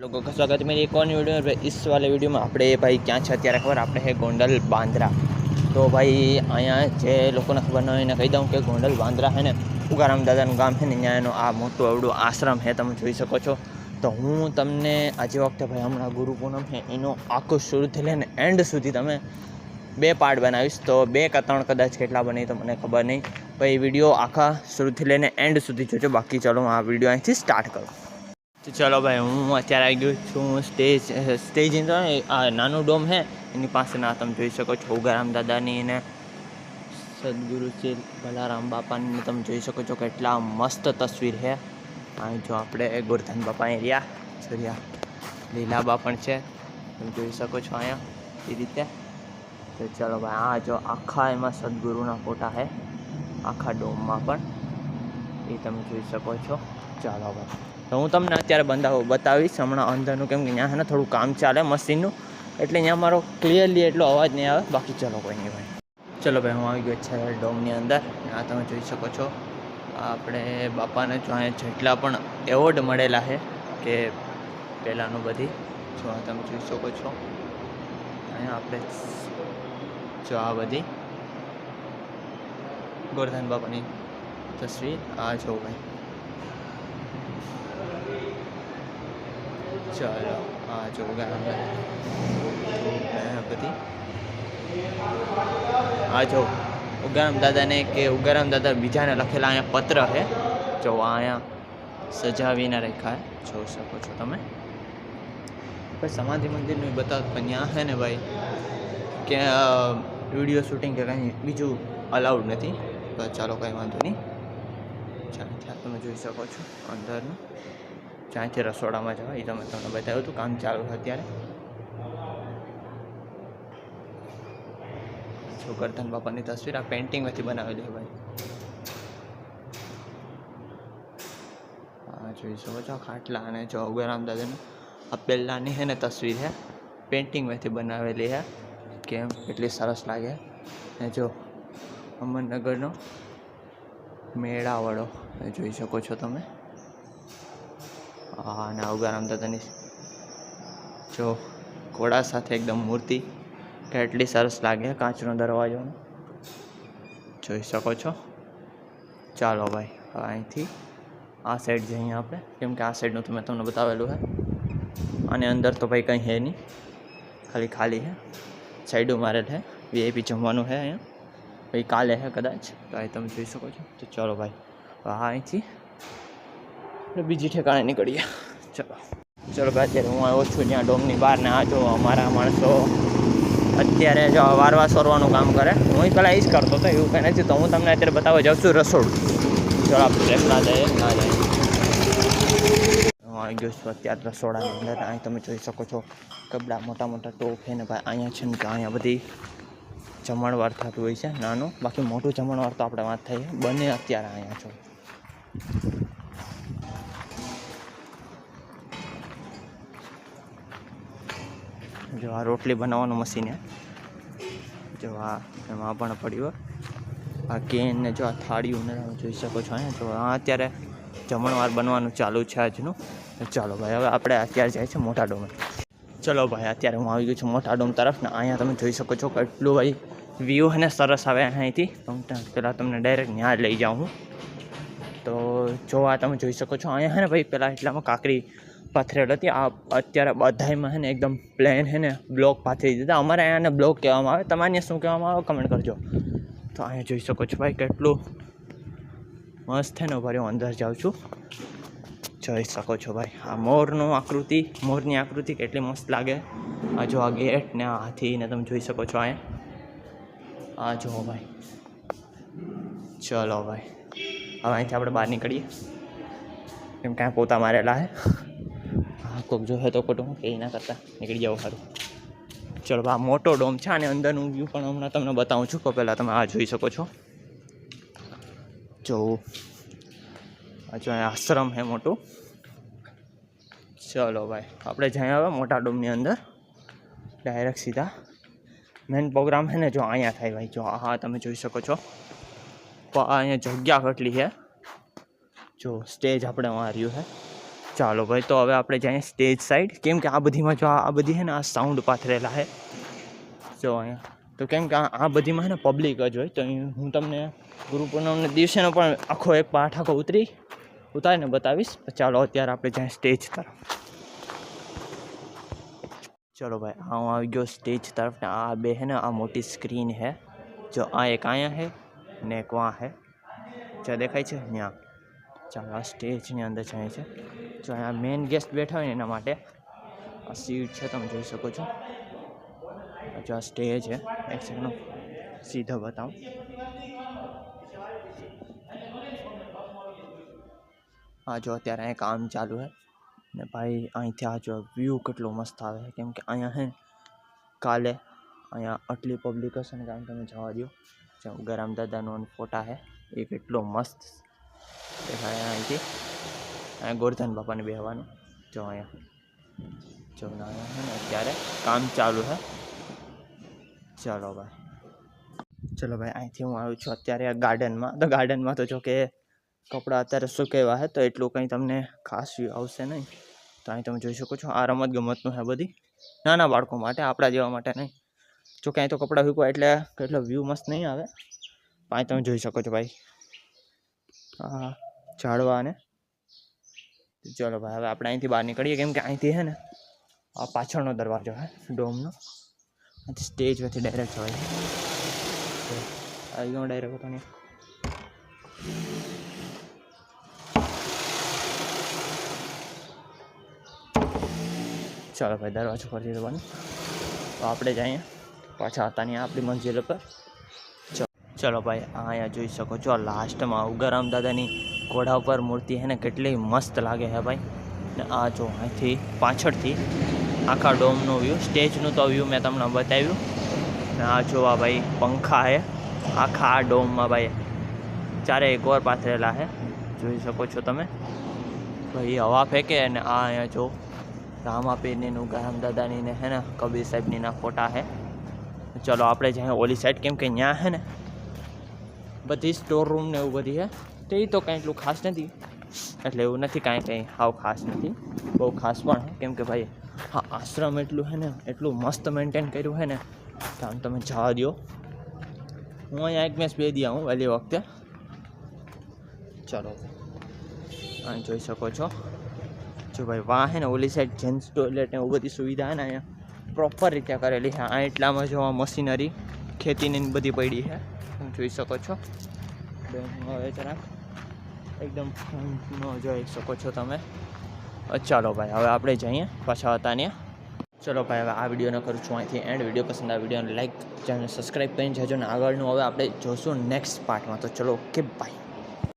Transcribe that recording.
लोगों का स्वागत है मेरी एक और नई वीडियो में भाई इस वाले वीडियो में આપણે ભાઈ ક્યાં છે અત્યારે ખબર આપણે છે ગોંડલ બાંદ્રા તો ભાઈ અહીંયા જે લોકોને ખબર ન હોય એને કહી દઉં કે ગોંડલ બાંદ્રા છે ને ઉગારામ દાદાનું ગામ છે ને ત્યાં એનો આ મોટો એવડો આશ્રમ છે તમે જોઈ શકો છો તો હું તમને આજે વખતે ભાઈ હમણાં ગુરુ પૂનમ છે એનો આખો શરૂથી લઈને એન્ડ સુધી તમે બે પાર્ટ બનાવીશ તો બે કે ત્રણ કદાચ કેટલા બને તો મને ખબર નહીં ભાઈ વિડીયો આખા શરૂથી લઈને એન્ડ સુધી જોજો બાકી ચાલો હું આ વિડીયો અહીંથી સ્ટાર્ટ કરું તો ચલો ભાઈ, હું અત્યારે આવી ગયો છું સ્ટેજ સ્ટેજ આ નાનું ડોમ છે, એની પાસે ના તમે જોઈ શકો છો, ઉગારામ દાદાની અને સદગુરુ શ્રી ભલારામ બાપાની તમે જોઈ શકો છો કેટલા મસ્ત તસવીર છે. અહીં જો આપણે ગોરધન બાપા રહ્યા જો રહ્યા લીલાબા પણ છે. તમે જોઈ શકો છો અહીંયા, એ રીતે. તો ચલો ભાઈ, આ જો આખા એમાં સદગુરુના ફોટા છે, આખા ડોમમાં પણ. એ તમે જોઈ શકો છો. ચાલો ભાઈ. તો હું તમને અત્યારે બંધાવો બતાવીશ. હમણાં અંદરનું કેમ કે ત્યાં છે થોડું કામ ચાલે મશીનનું. એટલે ત્યાં મારો ક્લિયરલી એટલો અવાજ નહીં આવે. બાકી ચલો કોઈ નહીં ભાઈ. ચલો ભાઈ, હું આવી ગયો છે ડોમની અંદર. આ તમે જોઈ શકો છો. આપણે બાપાને જો અહીંયા જેટલા પણ એવોર્ડ મળેલા છે કે પહેલાંનું બધી. જો આ તમે જોઈ શકો છો. અહીંયા આપણે જો આ બધી. ગોરધન બાપાની તસવીર. આ જો ભાઈ. ચાલો આ જો ઉગારામ દાદા બધી આ જો ઉગારામ દાદાને કે ઉગારામ દાદા બીજાને લખેલા અહીંયા પત્ર છે જો આ અહીંયા સજાવીને રાખ્યા છે જોઈ શકો છો તમે ભાઈ સમાધિ મંદિરનું બતાવ પણ ત્યાં છે ને ભાઈ કે વીડિયો શૂટિંગ કે કંઈ બીજું અલાઉડ નથી તો ચાલો કંઈ વાંધો નહીં ચાલો ત્યાં તમે જોઈ શકો છો અંદરનું જ્યાંથી રસોડામાં જવા. એ તમે તમને બતાવ્યું હતું, કામ ચાલુ છે અત્યારે. જો ગરધન બાપાની તસવીર, આ પેઇન્ટિંગમાંથી બનાવેલી છે ભાઈ. હા જોઈ શકો છો, ખાટલા અને જો ઉગરામ દાદાનું આ પહેલાંની છે ને તસવીર છે પેઇન્ટિંગમાંથી બનાવેલી છે. કેમ? એટલી સરસ લાગે. ને જો અમરનગરનો મેળાવાળો જોઈ શકો છો તમે. હા, અને ઉગા રમતા દાદાની જો, ઘોડા સાથે એકદમ મૂર્તિ. કેટલી સરસ લાગે કાચનો દરવાજો જોઈ શકો છો. ચાલો ભાઈ, હવે અહીંથી આ સાઈડ જઈએ આપણે. કેમ કે આ સાઈડનું તો મેં તમને બતાવેલું છે અને અંદર તો ભાઈ કંઈ હે નહીં. ખાલી ખાલી હે. સાઈડો મારે છે વીઆઈપી જમવાનું છે અહીંયા. ભાઈ કાલે છે કદાચ. તો અહીં તમે જોઈ શકો છો. તો ચાલો ભાઈ અહીંથી આપણે બીજી ઠેકાણે નીકળીએ. ચલો. ચલો ભાઈ અત્યારે હું આવ્યો છું જ્યાં ડોમની બહાર ને આ જો અમારા માણસો અત્યારે જો વારવા સોરવાનું કામ કરે. હું પહેલાં એ જ કરતો હતો, એવું કંઈ નથી. તો હું તમને અત્યારે બતાવવા જાઉં છું રસોડું. ચલો આપણે ટ્રેક ના જઈએ ના જઈએ હું આવી ગયો છું અત્યારે રસોડાની અંદર. અહીં તમે જોઈ શકો છો કપડાં, મોટા મોટા ટોપ છે ને ભાઈ, અહીંયા છે ને કે અહીંયા બધી જમણવાર થતું હોય છે, નાનું. બાકી મોટું જમણવાર તો આપણે વાત થઈ બંને અત્યારે અહીંયા છો. જો આ રોટલી બનાવવાનું મશીન છે. જો આ એમાં પણ પડ્યું આ કેન ને જો આ થાળીઓ ને જોઈ શકો છો અહીંયા. જો આ અત્યારે જમણવાર બનવાનું ચાલુ છે આજનું. ચાલો ભાઈ, હવે આપણે અત્યારે જાય છે મોટા ડોમે. ચલો ભાઈ, અત્યારે હું આવી ગયો છું મોટા ડોમ તરફ ને અહીંયા તમે જોઈ શકો છો કેટલું ભાઈ વ્યૂ અને સરસ આવે અહીંથી. પહેલાં તમને ડાયરેક્ટ ત્યાં લઈ જાઉં હું. તો જો આ તમે જોઈ શકો છો, અહીંયા હે ને ભાઈ પહેલાં એટલામાં કાકરી પાથરેલ હતી. આ અત્યારે બધાયમાં છે ને એકદમ પ્લેન છે ને બ્લોક પાથરી દીધા. અમારે અહીંયાને બ્લોક કહેવામાં આવે. તમારે શું કહેવામાં આવે કમેન્ટ કરજો. તો અહીંયા જોઈ શકો છો ભાઈ કેટલું મસ્ત છે ને ભાઈ હું અંદર જાઉં છું. જોઈ શકો છો ભાઈ. આ મોરનું આકૃતિ, મોરની આકૃતિ કેટલી મસ્ત લાગે. આ જો આ ગેટ ને આ હાથીને તમે જોઈ શકો છો અહીંયા. આ જુઓ ભાઈ. ચલો ભાઈ. હવે અહીંથી આપણે બહાર નીકળીએ. કેમ કાંઈ પોતા મારેલા હા. કોઈક જોશે તો ખોટું કે એના કરતાં. નીકળી જાવ સારું ચલો, આ મોટો ડોમ છે અને અંદરનું વ્યૂ પણ હમણાં તમને બતાવું છું તો પહેલાં તમે આ જોઈ શકો છો. જો જો આશ્રમ છે મોટું. ચલો ભાઈ, આપણે જ્યાં હવે મોટા ડોમની અંદર. ડાયરેક્ટ સીધા. મેન પ્રોગ્રામ છે ને, જો અહીંયા થાય ભાઈ, જો, હા, તમે જોઈ શકો છો. અહીંયા જગ્યા કેટલી છે? જો સ્ટેજ આપણે વાં રહ્યું છે. ચાલો ભાઈ, તો હવે આપણે જઈએ સ્ટેજ સાઈડ કેમ કે આ બધીમાં જો આ બધી છે ને, આ સાઉન્ડ પાથરેલા છે. જો અહીંયા. તો કેમ કે આ બધીમાં છે ને પબ્લિક જ હોય. તો હું તમને ગુરુ દિવસેનો પણ આખો એક પાઠ આખો ઉતરી ઉતારીને બતાવીશ. ચાલો, અત્યારે આપણે જઈએ સ્ટેજ તરફ. ચલો ભાઈ હું આવી ગયો સ્ટેજ તરફ ને આ બે હે ને, આ મોટી સ્ક્રીન છે. જો આ એક અહીંયા હે ને એક વાં હે જ્યાં દેખાય છે? અહીંયા ચાલો, આ સ્ટેજની અંદર જાય છે જો અહીંયા મેઇન ગેસ્ટ બેઠા હોય ને એના માટે આ સીટ છે, તમે જોઈ શકો છો. આ જો આ સ્ટેજ છે, એક સેકન્ડ સીધો બતાવું. આ જો અત્યારે અહીંયા કામ ચાલુ છે. ને ભાઈ, અહીંથી આ જો વ્યૂ કેટલો મસ્ત આવે છે. કેમ કે અહીંયા હે ને, કાલે અહીંયા આટલી પબ્લિક હશે ને કારણ તમે જવા દો જો ગરમ દાદાનો ફોટા છે, એ કેટલો મસ્ત દેખાય અહીંથી. અહીંયા ગોરધન બાપાને બેહવાનું. જો અહીંયા, જો ના છે ને, અત્યારે કામ ચાલુ છે ચલો ભાઈ. ચલો ભાઈ, અહીંથી હું આવ્યો છું અત્યારે આ ગાર્ડનમાં. તો ગાર્ડનમાં તો જો કે કપડાં અત્યારે સુકેવા છે તો એટલું કંઈ તમને ખાસ વ્યૂ આવશે નહીં. તો અહીં તમે જોઈ શકો છો, આ રમત ગમતનું છે બધી. નાના બાળકો માટે, આપણા જેવા માટે નહીં. જો કે અહીં તો કપડાં સૂકવા એટલે કેટલો વ્યૂ મસ્ત નહીં આવે. પણ તમે જોઈ શકો છો ભાઈ હા ઝાડવા અને ચલો ભાઈ, હવે આપણે અહીંથી બહાર નીકળીએ, કેમ કે અહીંથી છે ને, આ પાછળનો દરવાજો છે ડોમનો. અહીંથી સ્ટેજ પરથી ડાયરેક્ટ જવાય છે. આવી ગયો ડાયરેક્ટ પોતાની ચાલો ભાઈ, દરવાજો ખોલી દેવાનું તો આપણે જઈએ. પાછા હતા નહીં આપણી મંજિલ ઉપર. ચલો ભાઈ, આ અહીંયા જોઈ શકો છો લાસ્ટમાં ઉગારામ દાદાની ઘોડા ઉપર મૂર્તિ છે ને, કેટલી મસ્ત લાગે છે ભાઈ. ને આ જો અહીંથી પાછળથી આખા ડોમનો વ્યૂ સ્ટેજનું તો વ્યૂ મેં તમને બતાવ્યું. ને આ જોવા ભાઈ પંખા છે, આખા આ ડોમમાં ભાઈ ચારે એક ઓર પાથરેલા છે. જોઈ શકો છો તમે. ભાઈ, હવા ફેંકે અને આ અહીંયા જો રામાપીરની ગામ દાદાની ને હે ને, કબીર સાહેબની ના ફોટા હે ચલો, આપણે જ્યાં ઓલી સાઈડ કેમ કે ત્યાં હે ને બધી સ્ટોર રૂમ ને એવું બધી છે તો એ તો કાંઈ એટલું ખાસ નથી. એટલે એવું નથી કાંઈ કંઈ હાવ ખાસ નથી. બહુ ખાસ પણ કેમ કે ભાઈ, હા, આશ્રમ એટલું હે ને, એટલું મસ્ત મેન્ટેન કર્યું હે ને કે આમ તમે જવા દો હું અહીંયા એક મેચ બે દિયા હું વહેલી વખતે. ચલો. અહીં જોઈ શકો છો. જો ભાઈ, વાહ ને, ઓલી સાઈડ જેન્ટ્સ ટોયલેટ ને એવું બધી સુવિધા છે ને અહીંયા. પ્રોપર રીતે કરેલી છે આ એટલામાં જોવા મશીનરી ખેતીની બધી પડી છે જોઈ શકો છો. હવે જરાક એકદમ ફ્રન્ટનો જોઈ શકો છો તમે. ચાલો ભાઈ, હવે આપણે જઈએ પાછા હતા ને ચલો ભાઈ, હવે આ વિડીયોને કરું છું અહીંથી એન્ડ વીડિયો પસંદ આવે વિડીયોને લાઈક ચેનલ સબસ્ક્રાઈબ કરીને જજો ને આગળનું હવે આપણે જોશું નેક્સ્ટ પાર્ટમાં તો ચલો ઓકે બાય